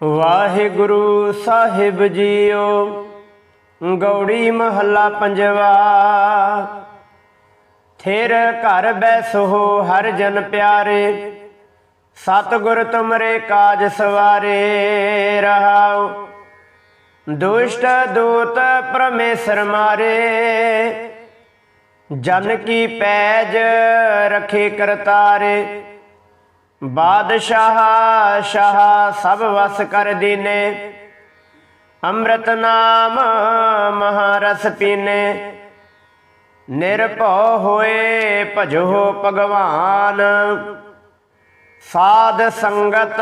ਵਾਹਿਗੁਰੂ ਸਾਹਿਬ JIO, Gauri ਮਹੱਲਾ ਪੰਜਵਾ। ਥਿਰ ਘਰ ਬੈਸੋ ਹਰ ਜਨ ਪਿਆਰੇ, ਸਤਿਗੁਰ ਤੁਮਰੇ ਕਾਜ ਸਵਾਰੇ ਰਹਾਉ। ਦੁਸ਼ਟ ਦੂਤ ਪਰਮੇਸ਼ਰ ਮਾਰੇ, ਜਨ ਕੀ ਪੈਜ ਰਖੇ ਕਰਤਾਰੇ। ਬਾਦਸ਼ਾਹ, ਸ਼ਾਹ ਸਭ ਵਸ ਕਰ ਦੀਨੇ, ਅੰਮ੍ਰਿਤ ਨਾਮ ਮਹਾਰਸ ਪੀਨੇ। ਨਿਰਭਉ ਹੋਏ ਭਜੋ ਭਗਵਾਨ, ਸਾਧ ਸੰਗਤ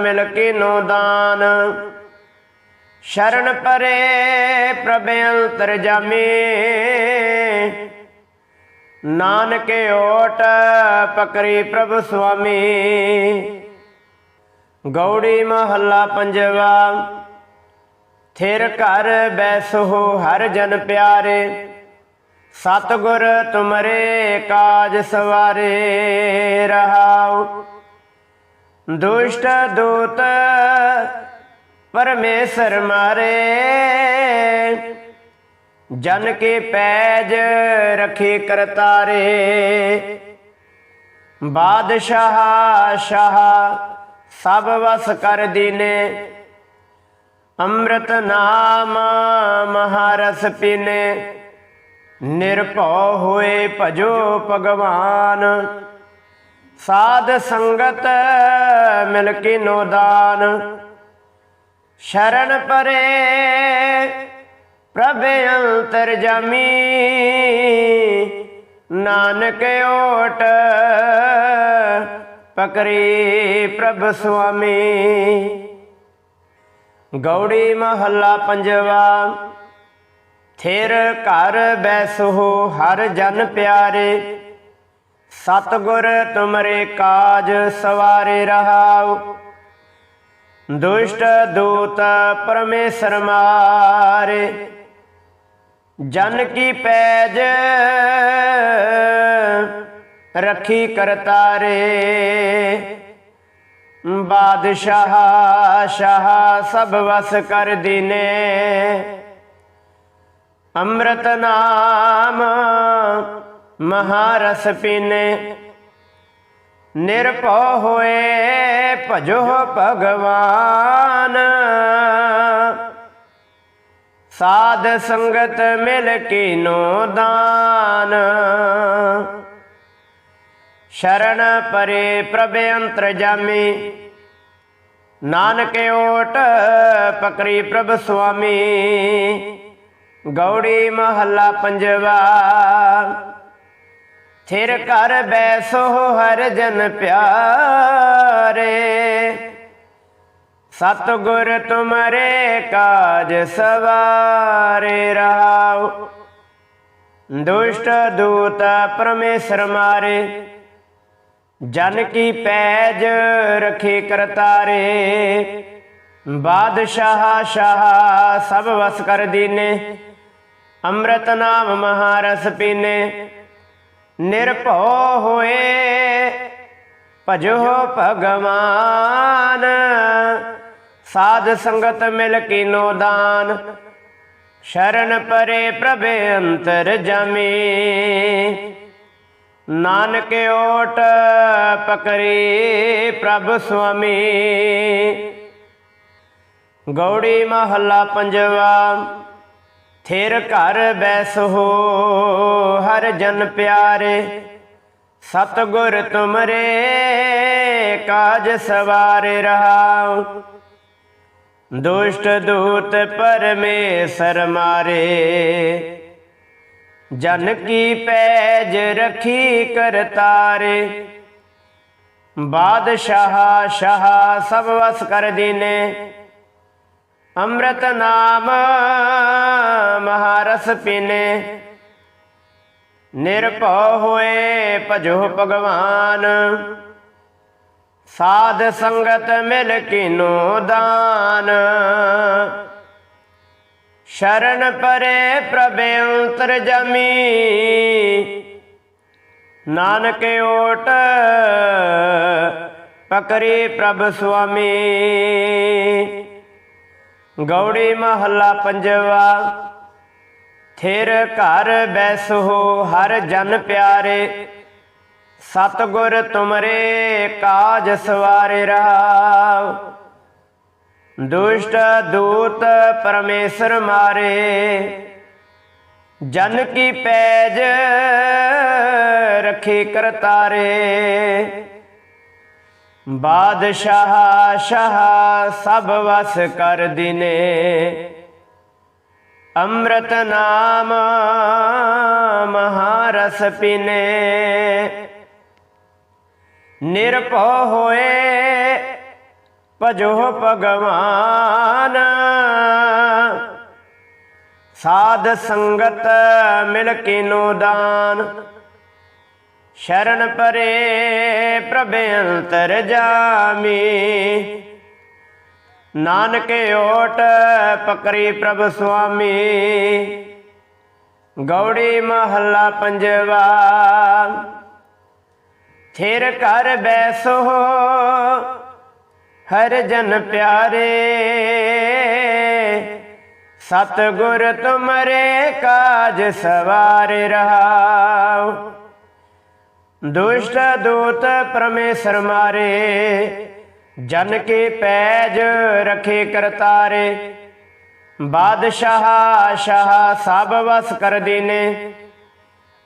ਮਿਲ ਕੇ ਨੋ ਦਾਨ। ਸ਼ਰਨ ਪਰੇ ਪ੍ਰਭ ਅੰਤਰ ਜਾਮੇ ਨਾਨਕੇ ਓਟ ਪਕਰੀ ਪ੍ਰਭ ਸੁਆਮੀ। ਗੌੜੀ ਮਹੱਲਾ ਪੰਜਵਾ, ਥਿਰ ਘਰ ਬੈਸੋ ਹਰ ਜਨ ਪਿਆਰੇ। ਸਤਗੁਰ ਤੁਮਰੇ ਕਾਜ ਸਵਾਰੇ ਰਹਾਉ। ਦੁਸ਼ਟ ਦੂਤ ਪਰਮੇਸ਼ਰ ਮਾਰੇ। ਜਨ ਕੇ ਪੈਜ ਰਖੇ ਕਰਤਾਰੇ। ਬਾਦਸ਼ਾਹ, ਸ਼ਾਹ ਸਭ ਵਸ ਕਰ ਦੀਨੇ। ਅੰਮ੍ਰਿਤ ਨਾਮ ਮਹਾਰਸ ਪੀਨੇ। ਨਿਰਭਉ ਹੋਏ ਭਜੋ ਭਗਵਾਨ। ਸਾਧ ਸੰਗਤ ਮਿਲ ਕੇ ਨੋ ਦਾਨ। ਸ਼ਰਨ ਪਰੇ ਪ੍ਰਭ ਅੰਤਰ ਜਾਮੀ, ਨਾਨਕ ਓਟ ਪਕਰੀ ਪ੍ਰਭ ਸੁਆਮੀ। ਗੌੜੀ ਮਹੱਲਾ ਪੰਜਵਾ, ਥਿਰ ਘਰ ਬੈਸੋ ਹਰ ਜਨ ਪਿਆਰੇ। ਸਤਗੁਰ ਤੁਮਰੇ ਕਾਜ ਸਵਾਰੇ ਰਹਾਉ। ਦੁਸ਼ਟ ਦੂਤ ਪਰਮੇਸ਼ਰ ਮਾਰੇ। ਜਨ ਕੀ ਪੈਜ ਰਖੀ ਕਰਤਾਰੇ। ਬਾਦਸ਼ਾਹ, ਸ਼ਾਹ ਸਭ ਵਸ ਕਰ ਦਿਨੇ। ਅੰਮ੍ਰਿਤ ਨਾਮ ਮਹਾਰਸ ਪੀਨੇ। ਨਿਰਭਉ ਹੋਏ ਭਜੋ ਭਗਵਾਨ। ਸਾਧ ਸੰਗਤ ਮਿਲ ਕੇ ਨੋ ਦਾਨ। ਸ਼ਰਨ ਪਰੇ ਪ੍ਰਭ ਅੰਤਰ ਜਾਮੀ। ਨਾਨਕ ਓਟ ਪਕਰੀ ਪ੍ਰਭ ਸੁਆਮੀ। ਗੌੜੀ ਮਹੱਲਾ ਪੰਜਵਾ। ਥਿਰ ਘਰ ਬੈਸੋ ਹਰ ਜਨ ਪਿਆਰੇ। ਸਤਗੁਰ ਤੁਮਰੇ ਕਾਜ ਸਵਾਰੇ ਰਹਾਉ। ਦੁਸ਼ਟ ਦੂਤ ਪਰਮੇਸ਼ਰ ਮਾਰੇ, ਜਨ ਕੀ ਪੈਜ ਰਖੇ ਕਰਤਾਰੇ। ਬਾਦਸ਼ਾਹ ਸ਼ਾਹ ਸਭ ਵਸ ਕਰ ਦੀਨੇ, ਅੰਮ੍ਰਿਤ ਨਾਮ ਮਹਾਰਸ ਪੀਨੇ। ਨਿਰਭਉ ਹੋਏ, ਭਜੋ ਭਗਵਾਨ। ਸਾਧ ਸੰਗਤ ਮਿਲ ਕੇ ਨੋ ਦਾਨ। ਸ਼ਰਨ ਪਰੇ ਪ੍ਰਭ ਅੰਤਰ ਜਾਮੀ। ਨਾਨਕ ਓਟ ਪਕਰੀ ਪ੍ਰਭ ਸੁਆਮੀ। ਗੌੜੀ ਮਹੱਲਾ ਪੰਜਵਾ, ਥਿਰ ਘਰ ਬੈਸ ਹੋ ਹਰ ਜਨ ਪਿਆਰੇ। ਸਤਗੁਰ ਤੁਮਰੇ ਕਾਜ ਸਵਾਰੇ ਰਹਾਉ। ਦੁਸ਼ਟ ਦੂਤ ਪਰਮੇਸ਼ਰ ਮਾਰੇ। ਜਨ ਕੀ ਪੈਜ ਰਖੀ ਕਰਤਾਰੇ ਬਾਦਸ਼ਾਹ ਸ਼ਾਹ ਸਭ ਵਸ ਕਰ ਦੀਨੇ। ਅੰਮ੍ਰਿਤ ਨਾਮ ਮਹਾਰਸ ਪੀਨੇ। ਨਿਰਭਉ ਹੋਏ ਭਜੋ ਭਗਵਾਨ। ਸਾਧ ਸੰਗਤ ਮਿਲ ਕੀਨੋ ਦਾਨ। ਸ਼ਰਨ ਪਰੇ ਪ੍ਰਭ ਅੰਤਰ ਜਮੀ। ਨਾਨਕ ਓਟ ਪਕਰੀ ਪ੍ਰਭ ਸੁਆਮੀ। ਗੌੜੀ ਮਹੱਲਾ ਪੰਜਵਾ, ਥਿਰ ਘਰ ਬੈਸੋ ਹਰ ਜਨ ਪਿਆਰੇ। ਸਤਗੁਰ ਤੁਮਰੇ ਕਾਜ ਸਵਾਰੇ ਰਹਾਉ। ਦੁਸ਼ਟ ਦੂਤ ਪਰਮੇਸ਼ਰ ਮਾਰੇ। ਜਨ ਕੀ ਪੈਜ ਰਖੇ ਕਰਤਾਰੇ। ਬਾਦਸ਼ਾਹ ਸ਼ਾਹ ਸਭ ਵਸ ਕਰ ਦਿਨੇ। ਅੰਮ੍ਰਿਤ ਨਾਮ ਮਹਾਰਸ ਪੀਨੇ। ਨਿਰਭਉ ਹੋਏ, ਭਜੋ ਭਗਵਾਨ। ਸਾਧ ਸੰਗਤ ਮਿਲ ਕੀਨੋ ਦਾਨ। ਸ਼ਰਨ ਪਰੇ ਪ੍ਰਭ ਅੰਤਰ ਜਾਮੀ। ਨਾਨਕ ਓਟ ਪਕਰੀ ਪ੍ਰਭ ਸੁਆਮੀ। ਗੌੜੀ ਮਹੱਲਾ ਪੰਜਵਾ। ਥਿਰ ਕਰ ਬੈਸੋ, ਹਰ ਜਨ ਪਿਆਰੇ। ਸਤਗੁਰ ਤੁਮਰੇ ਕਾਜ ਸਵਾਰੇ ਰਹਾਉ। ਦੁਸ਼ਟ ਦੂਤ ਪਰਮੇਸ਼ਰ ਮਾਰੇ, ਜਨ ਕੇ ਪੈਜ ਰਖੇ ਕਰਤਾਰੇ। ਬਾਦਸ਼ਾਹ, ਸ਼ਾਹ ਸਭ ਵਸ ਕਰ ਦੀਨੇ।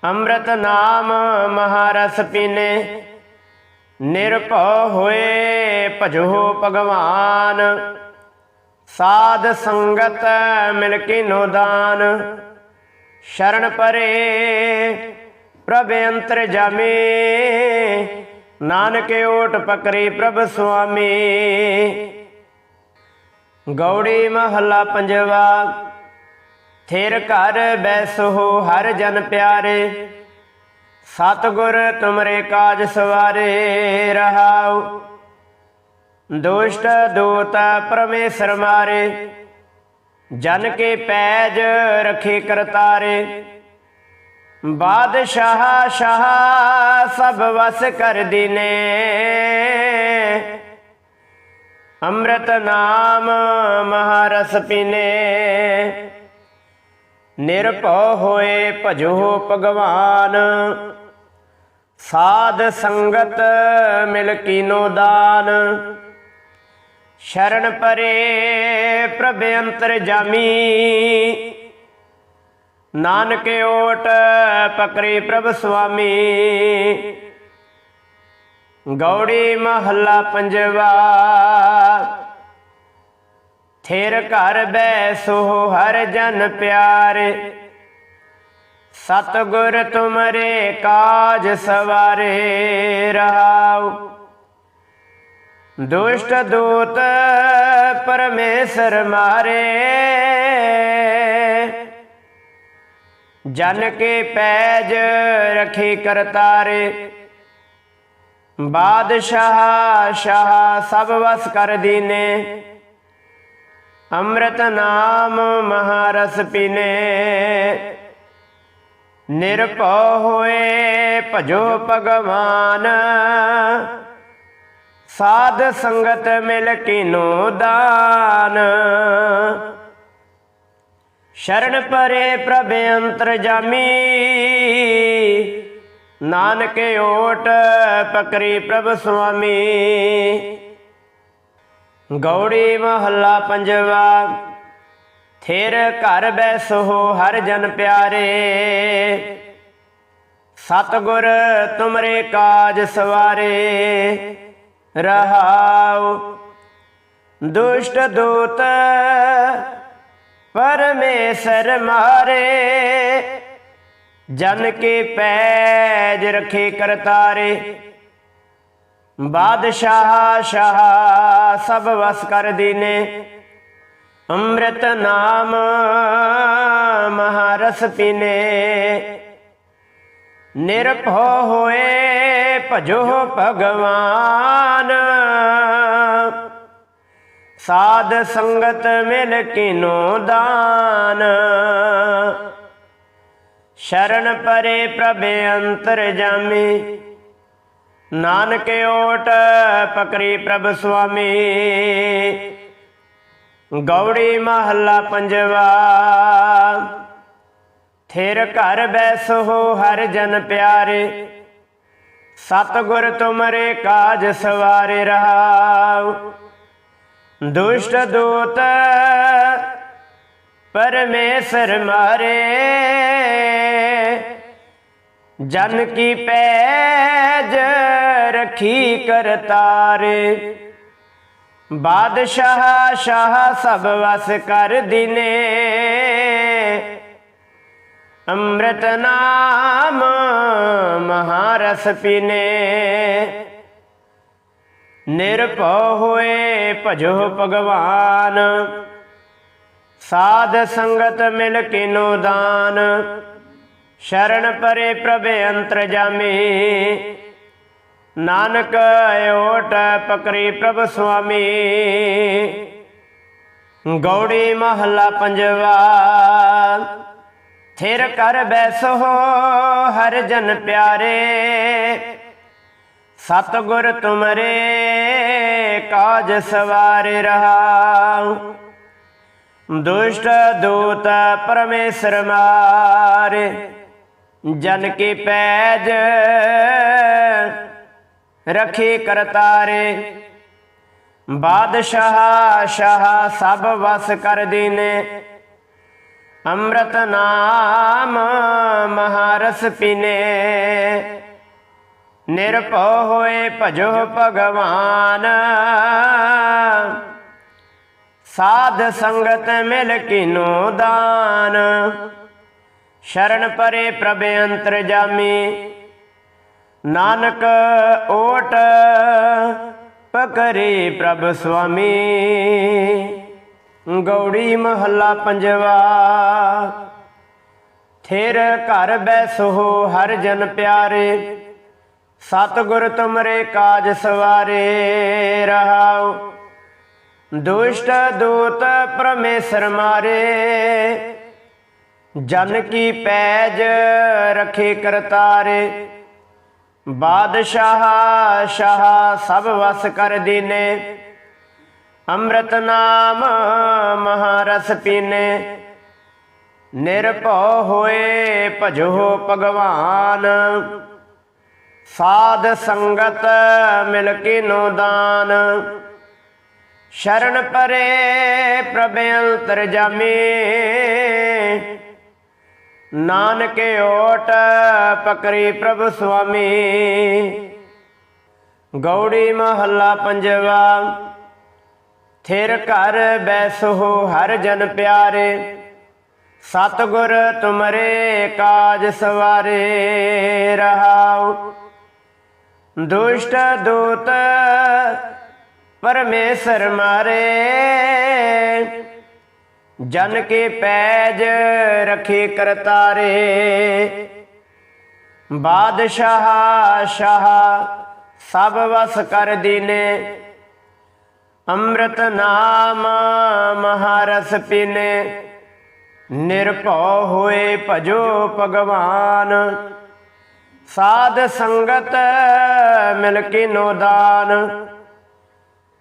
ਅੰਮ੍ਰਿਤ ਨਾਮ ਮਹਾਰਸ ਪੀਨੇ, ਨਿਰਭਉ ਹੋਏ ਭਜੋ ਭਗਵਾਨ। ਸਾਧ ਸੰਗਤ ਮਿਲ ਕੇ ਨੋਦਾਨ ਸ਼ਰਨ ਪਰੇ ਪ੍ਰਭ ਅੰਤਰ ਜਾਮੇ। ਨਾਨਕ ਓਟ ਪਕਰੇ ਪ੍ਰਭ ਸੁਆਮੀ। ਗੌੜੀ ਮਹੱਲਾ ਪੰਜਵਾ ਥਿਰ ਘਰ ਬੈਸੋ ਹਰ ਜਨ ਪਿਆਰੇ। ਸਤਗੁਰ ਤੁਮਰੇ ਕਾਜ ਸਵਾਰੇ ਰਹਾਉ। ਦੁਸ਼ਟ ਦੂਤ ਪਰਮੇਸ਼ਰ ਮਾਰੇ। ਜਨ ਕੇ ਪੈਜ ਰਖੇ ਕਰਤਾਰੇ। ਬਾਦਸ਼ਾਹ ਸ਼ਾਹ ਸਭ ਵਸ ਕਰ ਦਿਨੇ। ਅੰਮ੍ਰਿਤ ਨਾਮ ਮਹਾਰਸ ਪੀਨੇ। ਨਿਰਭਉ ਹੋਏ ਭਜੋ ਭਗਵਾਨ। ਸਾਧ ਸੰਗਤ ਮਿਲ ਕੀਨੋ ਦਾਨ। ਸ਼ਰਨ ਪਰੇ ਪ੍ਰਭ ਅੰਤਰ ਜਾਮੀ। ਨਾਨਕ ਓਟ ਪਕਰੇ ਪ੍ਰਭ ਸੁਆਮੀ। ਗੌੜੀ ਮਹੱਲਾ ਪੰਜਵਾ। ਥਿਰ ਘਰ ਬੈਸੋ, ਹਰ ਜਨ ਪਿਆਰੇ। ਸਤਗੁਰ ਤੁਮਰੇ ਕਾਜ ਸਵਾਰੇ ਰਹਾਉ। ਦੁਸ਼ਟ ਦੂਤ ਪਰਮੇਸ਼ਰ ਮਾਰੇ। ਜਨ ਕੇ ਪੈਜ ਰਖੇ ਕਰਤਾਰੇ। ਬਾਦਸ਼ਾਹ, ਸ਼ਾਹ ਸਭ ਵਸ ਕਰ ਦੀਨੇ। ਅੰਮ੍ਰਿਤ ਨਾਮ ਮਹਾਰਸ ਪੀਨੇ। ਨਿਰਭਉ ਹੋਏ ਭਜੋ ਭਗਵਾਨ। ਸਾਧ ਸੰਗਤ ਮਿਲ ਕੀਨੋ ਦਾਨ। ਸ਼ਰਨ ਪਰੇ ਪ੍ਰਭ ਅੰਤਰ ਜਾਮੀ। ਨਾਨਕ ਓਟ ਪਕਰੀ ਪ੍ਰਭ ਸੁਆਮੀ। ਗੌੜੀ ਮਹੱਲਾ ਪੰਜਵਾ। ਥਿਰ ਘਰ ਬੈਸੋ ਹਰ ਜਨ ਪਿਆਰੇ। ਸਤਗੁਰ ਤੁਮਰੇ ਕਾਜ ਸਵਾਰੇ। ਰਹਾਉ ਦੁਸ਼ਟ ਦੂਤ ਪਰਮੇਸ਼ਰ ਮਾਰੇ। ਜਨ ਕੇ ਪੈਜ ਰਖੇ ਕਰਤਾਰੇ। ਬਾਦਸ਼ਾਹ ਸ਼ਾਹ ਸਭ ਵਸ ਕਰ ਦੀਨੇ। ਅੰਮ੍ਰਿਤ ਨਾਮ ਮਹਾਰਸ ਪੀਨੇ। ਨਿਰਭਉ ਹੋਏ ਭਜੋ ਭਗਵਾਨ। ਸਾਧ ਸੰਗਤ ਮਿਲ ਕੀਨੋ ਦਾਨ। ਸ਼ਰਨ ਪਰੇ ਪ੍ਰਭ ਅੰਤਰ ਜਾਮੇ। ਨਾਨਕ ਓਟ ਪਕਰੀ ਪ੍ਰਭ ਸੁਆਮੀ। ਗੌੜੀ ਮਹੱਲਾ ਪੰਜਵਾ। ਥਿਰ ਘਰ ਬੈਸੋ ਹਰ ਜਨ ਪਿਆਰੇ। ਸਤਿਗੁਰ ਤੁਮਰੇ ਕਾਜ ਸਵਾਰੇ ਰਹਾਉ। ਦੁਸ਼ਟ ਦੂਤ ਪਰਮੇਸ਼ਰ ਮਾਰੇ। ਜਨ ਕੀ ਪੈਜ ਰਖੀ ਕਰਤਾਰੇ ਬਾਦਸ਼ਾਹ ਸ਼ਾਹ ਸਭ ਵਸ ਕਰ ਦਿਨੇ। ਅੰਮ੍ਰਿਤ ਨਾਮ ਮਹਾਰਸ ਪੀਨੇ। ਨਿਰਭਉ ਹੋਏ ਭਜੋ ਭਗਵਾਨ। ਸਾਧ ਸੰਗਤ ਮਿਲ ਕਿਨੋ ਦਾਨ। ਸ਼ਰਨ ਪਰੇ ਪ੍ਰਭ ਅੰਤਰ ਜਾਮੀ। ਨਾਨਕ ਓਟ ਪਕਰੀ ਪ੍ਰਭ ਸੁਆਮੀ। ਗੌੜੀ ਮਹੱਲਾ ਪੰਜਵਾ। ਥਿਰ ਕਰ ਬੈਸੋ ਹਰ ਜਨ ਪਿਆਰੇ। ਸਤਿਗੁਰ ਤੁਮਰੇ ਕਾਜ ਸਵਾਰੇ ਰਹਾ ਦੁਸ਼ਟ ਦੂਤ ਪਰਮੇਸ਼ਰ ਮਾਰੇ। ਜਨ ਕੀ ਪੈਜ ਰਖੇ ਕਰਤਾਰੇ। ਬਾਦਸ਼ਾਹ ਸ਼ਾਹ ਸਭ ਵਸ ਕਰ ਦੀਨੇ। ਅੰਮ੍ਰਿਤ ਨਾਮ ਮਹਾਰਸ ਪੀਨੇ। ਨਿਰਭਉ ਹੋਏ ਭਜੋ ਭਗਵਾਨ। ਸਾਧ ਸੰਗਤ ਮਿਲ ਕਿਨੋ ਦਾਨ। ਸ਼ਰਨ ਪਰੇ ਪ੍ਰਭ ਅੰਤਰ ਜਾਮੀ। ਨਾਨਕ ਓਟ ਪਕਰੇ ਪ੍ਰਭ ਸੁਆਮੀ। ਗੌੜੀ ਮਹੱਲਾ ਪੰਜਵਾ। ਥਿਰ ਘਰ ਬੈਸੋ ਹਰ ਜਨ ਪਿਆਰੇ। ਸਤਿਗੁਰ ਤੁਮਰੇ ਕਾਜ ਸਵਾਰੇ ਰਹਾਓ ਦੁਸ਼ਟ ਦੂਤ ਪਰਮੇਸ਼ਰ ਮਾਰੇ। ਜਨ ਕੀ ਪੈਜ ਰਖੇ ਕਰਤਾਰੇ। ਬਾਦਸ਼ਾਹ ਸ਼ਾਹ ਸਭ ਵਸ ਕਰ ਦੀਨੇ। ਅੰਮ੍ਰਿਤ ਨਾਮ ਮਹਾਰਸ ਪੀਨੇ। ਨਿਰਭਉ ਹੋਏ ਭਜੋ ਭਗਵਾਨ। ਸਾਧ ਸੰਗਤ ਮਿਲ ਕੇ ਨੋ ਦਾਨ। ਸ਼ਰਨ ਪਰੇ ਪ੍ਰਭ ਅੰਤਰ ਜਾਮੇ। ਨਾਨਕੇ ਓਟ ਪਕਰੀ ਪ੍ਰਭ ਸੁਆਮੀ। ਗੌੜੀ ਮਹੱਲਾ ਪੰਜਵਾ, ਥਿਰ ਘਰ ਬੈਸੋ ਹਰ ਜਨ ਪਿਆਰੇ। ਸਤਿਗੁਰ ਤੁਮਰੇ ਕਾਜ ਸਵਾਰੇ ਰਹਾਉ। ਦੁਸ਼ਟ ਦੂਤ ਪਰਮੇਸ਼ਰ ਮਾਰੇ। ਜਨ ਕੇ ਪੈਜ ਰਖੇ ਕਰਤਾਰੇ। ਬਾਦਸ਼ਾਹ, ਸ਼ਾਹ ਸਭ ਵਸ ਕਰ ਦੀਨੇ। ਅੰਮ੍ਰਿਤ ਨਾਮ ਮਹਾਰਸ ਪੀਨੇ। ਨਿਰਭਉ ਹੋਏ ਭਜੋ ਭਗਵਾਨ। ਸਾਧ ਸੰਗਤ ਮਿਲ ਕੇ ਨੋਦਾਨ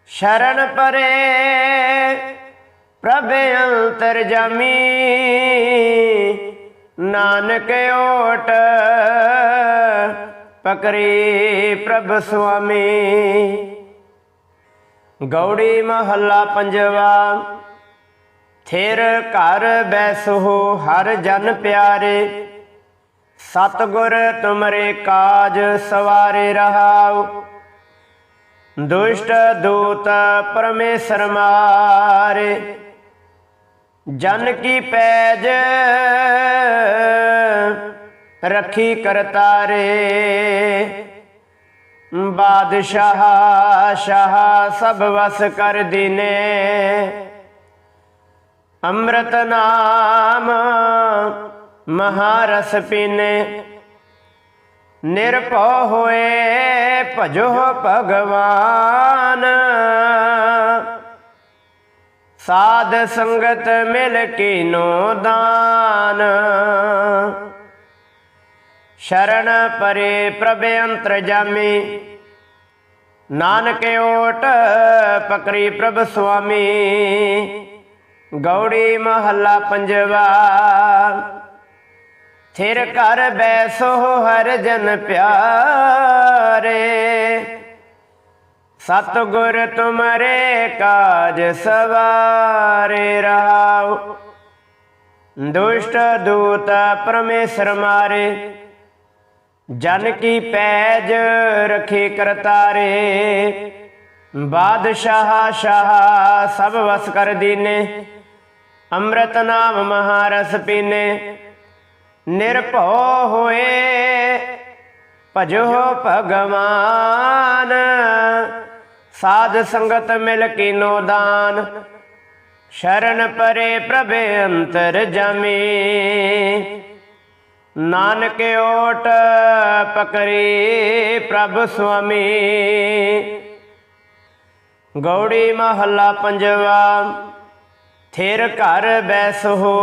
ਸ਼ਰਨ ਪਰੇ ਪ੍ਰਭ ਅੰਤਰ ਜਾਮੀ, ਨਾਨਕ ਓਟ, ਪਕਰੀ ਪ੍ਰਭ ਸੁਆਮੀ। ਗੌੜੀ ਮਹੱਲਾ ਪੰਜਵਾ, ਥਿਰ ਘਰ ਬੈਸੋ ਹਰ ਜਨ ਪਿਆਰੇ। ਸਤਿਗੁਰ ਤੁਮਰੇ ਕਾਜ ਸਵਾਰੇ ਰਹਾਉ। ਦੁਸ਼ਟ ਦੂਤ ਪਰਮੇਸ਼ਰ ਮਾਰੇ। ਜਨ ਕੀ ਪੈਜ ਰਖੀ ਕਰਤਾਰੇ। ਬਾਦਸ਼ਾਹ ਸ਼ਾਹ ਸਭ ਵਸ ਕਰ ਦਿਨੇ। ਅੰਮ੍ਰਿਤ ਨਾਮ ਮਹਾਰਸ ਪੀਨੇ। ਨਿਰਭਉ ਹੋਏ ਭਜੋ ਭਗਵਾਨ। ਸਾਧ ਸੰਗਤ ਮਿਲ ਕੀਨੋ ਦਾਨ। ਸ਼ਰਨ ਪਰੇ ਪ੍ਰਭ ਅੰਤਰ ਜਾਮੀ। ਨਾਨਕ ਓਟ ਪਕਰੀ ਪ੍ਰਭ ਸੁਆਮੀ। ਗੌੜੀ ਮਹੱਲਾ ਪੰਜਵਾ। ਥਿਰ ਘਰ ਬੈਸੋ ਹਰ ਜਨ ਪਿਆਰੇ। ਸਤਿਗੁਰ ਤੁਮਰੇ ਕਾਜ ਸਵਾਰੇ ਰਹਾਉ। ਦੁਸ਼ਟ ਦੂਤ ਪਰਮੇਸ਼ਰ ਮਾਰੇ, ਜਨ ਕੀ ਪੈਜ ਰਖੇ ਕਰਤਾਰੇ। ਬਾਦਸ਼ਾਹ ਸ਼ਾਹ ਸਭ ਵਸ ਕਰ ਦੀਨੇ, ਅੰਮ੍ਰਿਤ ਨਾਮ ਮਹਾਰਸ ਪੀਨੇ। ਨਿਰਭਉ ਹੋਏ, ਭਜੋ ਭਗਵਾਨ। ਸਾਧ ਸੰਗਤ ਮਿਲ ਕੀਨੋ ਦਾਨ। ਸ਼ਰਨ ਪਰੇ ਪ੍ਰਭ ਅੰਤਰ ਜਮੀ। ਨਾਨਕ ਓਟ ਪਕਰੀ ਪ੍ਰਭ ਸੁਆਮੀ। ਗੌੜੀ ਮਹੱਲਾ ਪੰਜਵਾ, ਥਿਰ ਘਰ ਬੈਸ ਹੋ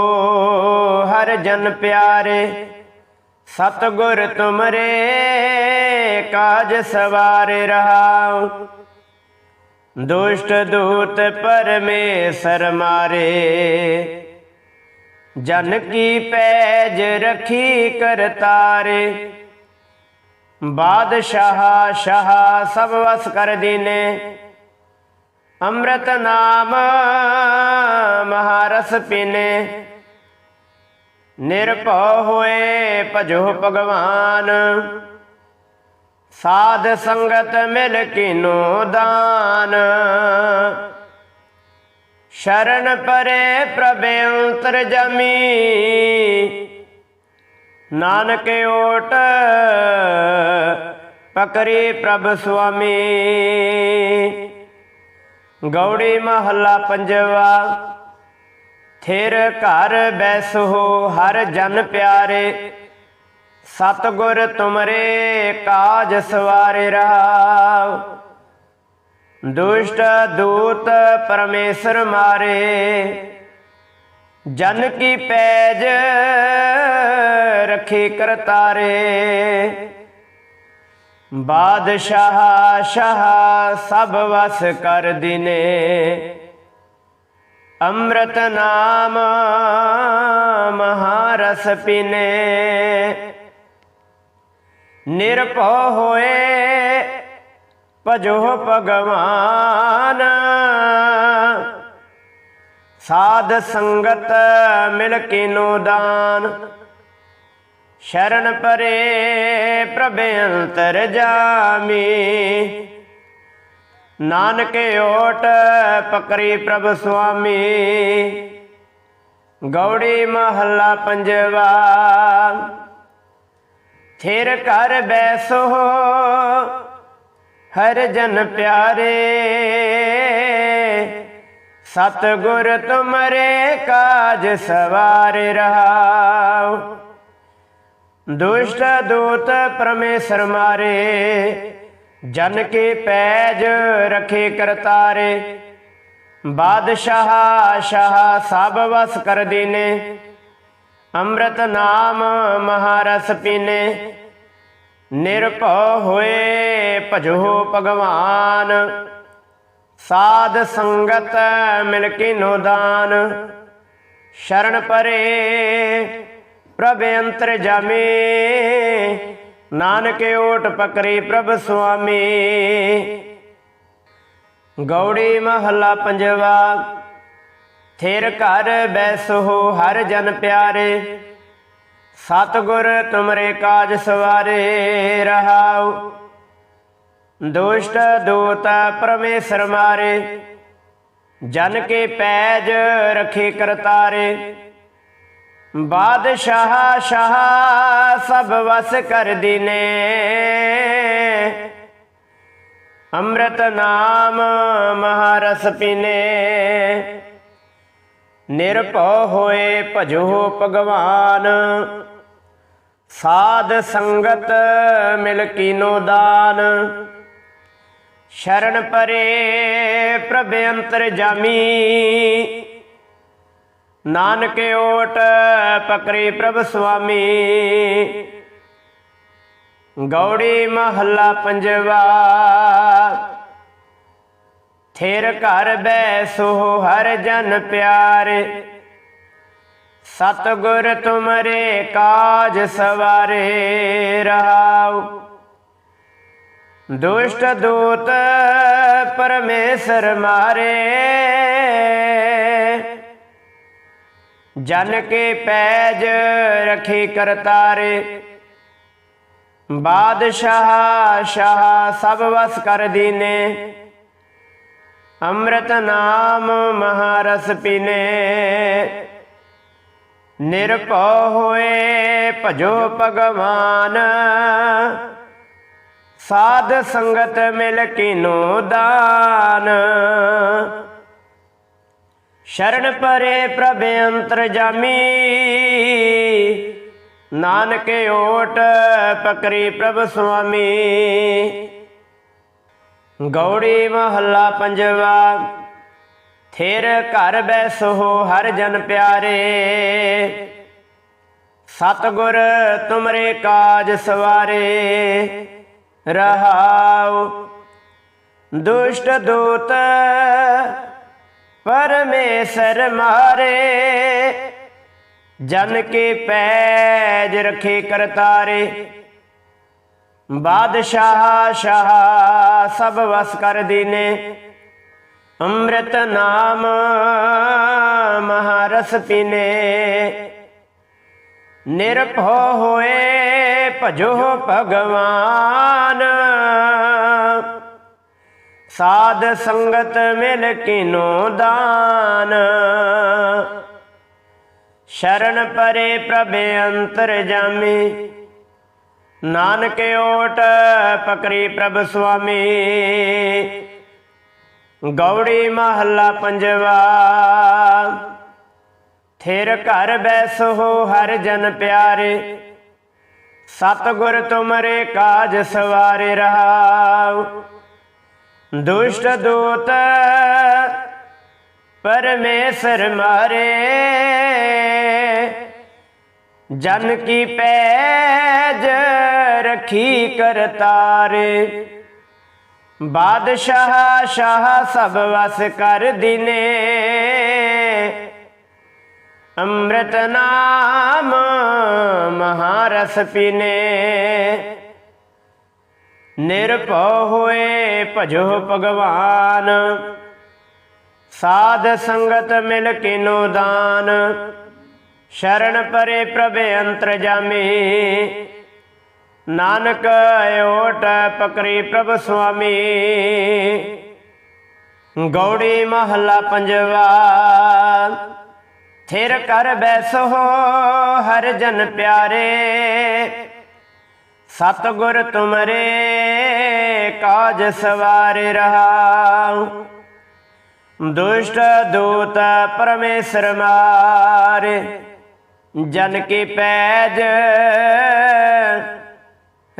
ਹਰ ਜਨ ਪਿਆਰੇ। ਸਤਗੁਰ ਤੁਮਰੇ ਕਾਜ ਸਵਾਰੇ ਰਹਾਉ। ਦੁਸ਼ਟ ਦੂਤ ਪਰਮੇਸ਼ਰ ਮਾਰੇ। ਜਨ ਕੀ ਪੈਜ ਰਖੀ ਕਰਤਾਰੇ। ਬਾਦਸ਼ਾਹ ਸ਼ਾਹ ਸਭ ਵਸ ਕਰ ਦੀਨੇ। ਅੰਮ੍ਰਿਤ ਨਾਮ ਮਹਾਰਸ ਪੀਨੇ। ਨਿਰਭਉ ਹੋਏ ਭਜੋ ਭਗਵਾਨ। ਸਾਧ ਸੰਗਤ ਮਿਲ ਕੀਨੋ ਦਾਨ? ਸ਼ਰਨ ਪਰੇ ਪ੍ਰਭ ਅੰਤਰ ਜਮੀ। ਨਾਨਕ ਓਟ ਪਕਰੀ ਪ੍ਰਭ ਸੁਆਮੀ। ਗੌੜੀ ਮਹੱਲਾ ਪੰਜਵਾ, ਥਿਰ ਘਰ ਬੈਸ ਹੋ ਹਰ ਜਨ ਪਿਆਰੇ। ਸਤਗੁਰ ਤੁਮਰੇ ਕਾਜ ਸਵਾਰੇ ਰਹਾਉ ਦੁਸ਼ਟ ਦੂਤ ਪਰਮੇਸ਼ਰ ਮਾਰੇ। ਜਨ ਕੀ ਪੈਜ ਰਖੇ ਕਰਤਾਰੇ। ਬਾਦਸ਼ਾਹ ਸ਼ਾਹ ਸਭ ਵਸ ਕਰ ਦਿਨੇ। ਅੰਮ੍ਰਿਤ ਨਾਮ ਮਹਾਰਸ ਪੀਨੇ। ਨਿਰਭਉ ਹੋਏ, ਭਜੋ ਭਗਵਾਨ। ਸਾਧ ਸੰਗਤ ਮਿਲ ਕੀਨੋ ਦਾਨ। ਸ਼ਰਨ ਪਰੇ ਪ੍ਰਭ ਅੰਤਰ ਜਾਮੀ। ਨਾਨਕ ਓਟ ਪਕਰੀ ਪ੍ਰਭ ਸੁਆਮੀ। ਗੌੜੀ ਮਹੱਲਾ ਪੰਜਵਾ। ਥਿਰ ਕਰ ਬੈਸੋ, ਹਰ ਜਨ ਪਿਆਰੇ। ਸਤਗੁਰ ਤੁਮਰੇ ਕਾਜ ਸਵਾਰ ਰਹਾਉ। ਦੁਸ਼ਟ ਦੂਤ ਪਰਮੇਸ਼ਰ ਮਾਰੇ, ਜਨ ਕੇ ਪੈਜ ਰਖੇ ਕਰਤਾਰੇ। ਬਾਦਸ਼ਾਹ, ਸ਼ਾਹ ਸਭ ਵਸ ਕਰ ਦੀਨੇ। ਅੰਮ੍ਰਿਤ ਨਾਮ ਮਹਾਰਸ ਪੀਨੇ, ਨਿਰਭਉ ਹੋਏ ਭਜੋ ਭਗਵਾਨ। ਸਾਧ ਸੰਗਤ ਮਿਲ ਕੇ ਨੋ ਦਾਨ, ਸ਼ਰਨ ਪਰੇ ਪ੍ਰਭ ਅੰਤਰ ਜਾਮੇ। ਨਾਨਕ ਓਟ ਪਕਰੇ ਪ੍ਰਭ ਸੁਆਮੀ। ਗੌੜੀ ਮਹੱਲਾ ਪੰਜਵਾ ਥਿਰ ਘਰ ਬੈਸੋ ਹਰ ਜਨ ਪਿਆਰੇ। ਸਤਗੁਰ ਤੁਮਰੇ ਕਾਜ ਸਵਾਰੇ ਰਹਾਉ। ਦੁਸ਼ਟ ਦੂਤ ਪਰਮੇਸ਼ਰ ਮਾਰੇ। ਜਨ ਕੇ ਪੈਜ ਰਖੇ ਕਰਤਾਰੇ। ਬਾਦਸ਼ਾਹ ਸ਼ਾਹ ਸਭ ਵਸ ਕਰ ਦਿਨੇ। ਅੰਮ੍ਰਿਤ ਨਾਮ ਮਹਾਰਸ ਪੀਨੇ। ਨਿਰਭਉ ਹੋਏ ਭਜੋ ਭਗਵਾਨ। ਸਾਧ ਸੰਗਤ ਮਿਲ ਕੀਨੋ ਦਾਨ। ਸ਼ਰਨ ਪਰੇ ਪ੍ਰਭ ਅੰਤਰ ਜਾਮੀ। ਨਾਨਕ ਓਟ ਪਕਰੇ ਪ੍ਰਭ ਸੁਆਮੀ। ਗੌੜੀ ਮਹੱਲਾ ਪੰਜਵਾ। ਥਿਰ ਘਰ ਬੈਸੋ ਹਰ ਜਨ ਪਿਆਰੇ। ਸਤਗੁਰ ਤੁਮਰੇ ਕਾਜ ਸਵਾਰੇ ਰਹਾਉ। ਦੁਸ਼ਟ ਦੂਤ ਪਰਮੇਸ਼ਰ ਮਾਰੇ। ਜਨ ਕੇ ਪੈਜ ਰਖੇ ਕਰਤਾਰੇ। ਬਾਦਸ਼ਾਹ, ਸ਼ਾਹ ਸਭ ਵਸ ਕਰ ਦੀਨੇ। ਅੰਮ੍ਰਿਤ ਨਾਮ ਮਹਾਰਸ ਪੀਨੇ। ਨਿਰਭਉ ਹੋਏ ਭਜੋ ਭਗਵਾਨ। ਸਾਧ ਸੰਗਤ ਮਿਲ ਕੀਨੋ ਦਾਨ। ਸ਼ਰਨ ਪਰੇ ਪ੍ਰਭ ਅੰਤਰ ਜਾਮੀ। ਨਾਨਕ ਓਟ ਪਕਰੀ ਪ੍ਰਭ ਸੁਆਮੀ। ਗੌੜੀ ਮਹੱਲਾ ਪੰਜਵਾ, ਥੇਰ ਘਰ ਬੈਸੋ ਹਰ ਜਨ ਪਿਆਰੇ। ਸਤਗੁਰ ਤੁਮਰੇ ਕਾਜ ਸਵਾਰੇ, ਰਹਾਉ ਦੁਸ਼ਟ ਦੂਤ ਪਰਮੇਸ਼ਰ ਮਾਰੇ। ਜਨ ਕੇ ਪੈਜ ਰਖੇ ਕਰਤਾਰੇ ਬਾਦਸ਼ਾਹ ਸ਼ਾਹ ਸਭ ਵਸ ਕਰ ਦੀਨੇ। ਅੰਮ੍ਰਿਤ ਨਾਮ ਮਹਾਰਸ ਪੀਨੇ। ਨਿਰਭਉ ਹੋਏ ਭਜੋ ਭਗਵਾਨ। ਸਾਧ ਸੰਗਤ ਮਿਲ ਕੀਨੋ ਦਾਨ। ਸ਼ਰਨ ਪਰੇ ਪ੍ਰਭ ਅੰਤਰ ਜਾਮੀ। ਨਾਨਕ ਓਟ ਪਕਰੀ ਪ੍ਰਭ ਸੁਆਮੀ। ਗੌੜੀ ਮਹੱਲਾ ਪੰਜਵਾ। ਥਿਰ ਘਰ ਬੈਸੋ ਹਰ ਜਨ ਪਿਆਰੇ। ਸਤਗੁਰ ਤੁਮਰੇ ਕਾਜ ਸਵਾਰੇ ਰਹਾਉ। ਦੁਸ਼ਟ ਦੂਤ ਪਰਮੇਸ਼ਰ ਮਾਰੇ। ਜਨ ਕੀ ਪੈਜ ਰਖੀ ਕਰਤਾਰੇ ਬਾਦਸ਼ਾਹ ਸ਼ਾਹ ਸਭ ਵਸ ਕਰ ਦਿਨੇ। ਅੰਮ੍ਰਿਤ ਨਾਮ ਮਹਾਰਸ ਪੀਨੇ। ਨਿਰਭਉ ਹੋਏ ਭਜੋ ਭਗਵਾਨ। ਸਾਧ ਸੰਗਤ ਮਿਲ ਕਿਨੋ ਦਾਨ। ਸ਼ਰਨ ਪਰੇ ਪ੍ਰਭ ਅੰਤਰ ਜਾਮੀ। ਨਾਨਕ ਓਟ ਪਕਰੀ ਪ੍ਰਭ ਸੁਆਮੀ। ਗੌੜੀ ਮਹੱਲਾ ਪੰਜਵਾ। ਥਿਰ ਕਰ ਬੈਸੋ ਹਰ ਜਨ ਪਿਆਰੇ। ਸਤਗੁਰ ਤੁਮਰੇ ਕਾਜ ਸਵਾਰੇ ਰਹਾਉ ਦੁਸ਼ਟ ਦੂਤ ਪਰਮੇਸ਼ਰ ਮਾਰੇ। ਜਨ ਕੀ ਪੈਜ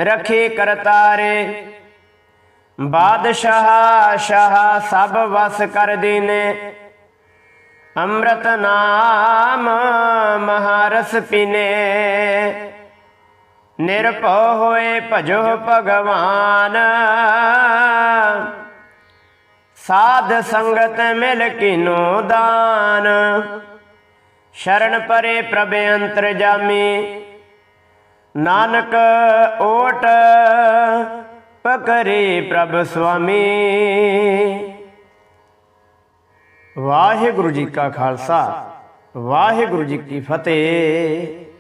ਰਖੇ ਕਰਤਾਰੇ। ਬਾਦਸ਼ਾਹ ਸ਼ਾਹ ਸਭ ਵਸ ਕਰ ਦੀਨੇ। ਅੰਮ੍ਰਿਤ ਨਾਮ ਮਹਾਰਸ ਪੀਨੇ। ਨਿਰਭਉ ਹੋਏ ਭਜੋ ਭਗਵਾਨ। ਸਾਧ ਸੰਗਤ ਮਿਲ ਕੀਨੋ ਦਾਨ। ਸ਼ਰਨ ਪਰੇ ਪ੍ਰਭ ਅੰਤਰ ਜਾਮੀ। ਨਾਨਕ ਓਟ ਪਕਰੇ ਪ੍ਰਭ ਸੁਆਮੀ। ਵਾਹਿਗੁਰੂ ਜੀ ਕਾ ਖਾਲਸਾ, ਵਾਹਿਗੁਰੂ ਜੀ ਕੀ ਫਤਿਹ।